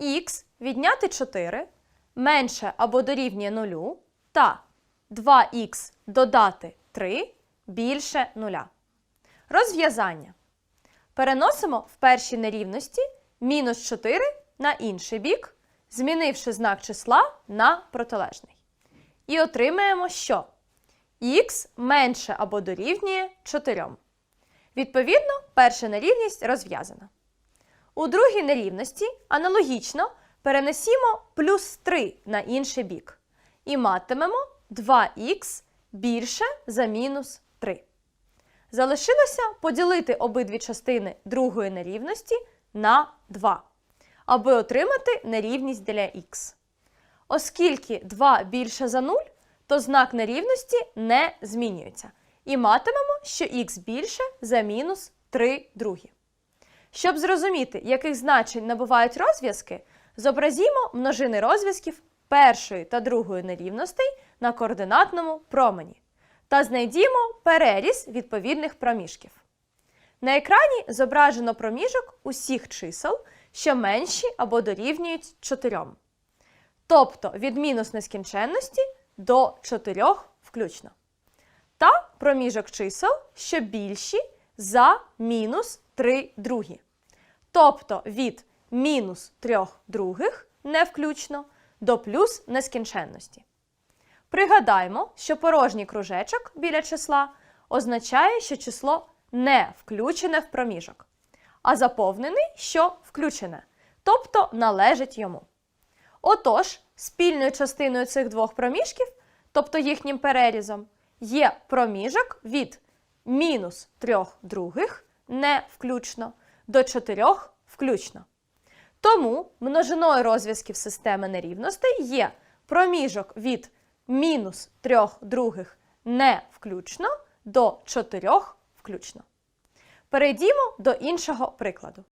х відняти 4 менше або дорівнює 0 та 2х додати 3 більше 0. Розв'язання. Переносимо в першій нерівності мінус 4 на інший бік, змінивши знак числа на протилежний. І отримаємо, що х менше або дорівнює 4. Відповідно, перша нерівність розв'язана. У другій нерівності аналогічно перенесімо плюс 3 на інший бік і матимемо 2х більше за мінус 3. Залишилося поділити обидві частини другої нерівності на 2, аби отримати нерівність для х. Оскільки 2 більше за 0, то знак нерівності не змінюється. І матимемо, що х більше за мінус 3 другі. Щоб зрозуміти, яких значень набувають розв'язки, зобразімо множини розв'язків першої та другої нерівностей на координатному промені та знайдімо переріз відповідних проміжків. На екрані зображено проміжок усіх чисел, що менші або дорівнюють 4. Тобто від мінус нескінченності до 4 включно. Та проміжок чисел, що більші за мінус 3 другі. Тобто від мінус 3 других не включно до плюс нескінченності. Пригадаймо, що порожній кружечок біля числа означає, що число не включене в проміжок, а заповнений, що включене, тобто належить йому. Отож, спільною частиною цих двох проміжків, тобто їхнім перерізом, є проміжок від мінус 3 других не включно до 4 включно. Тому множиною розв'язків системи нерівностей є проміжок від мінус 3 других не включно до 4 включно. Перейдімо до іншого прикладу.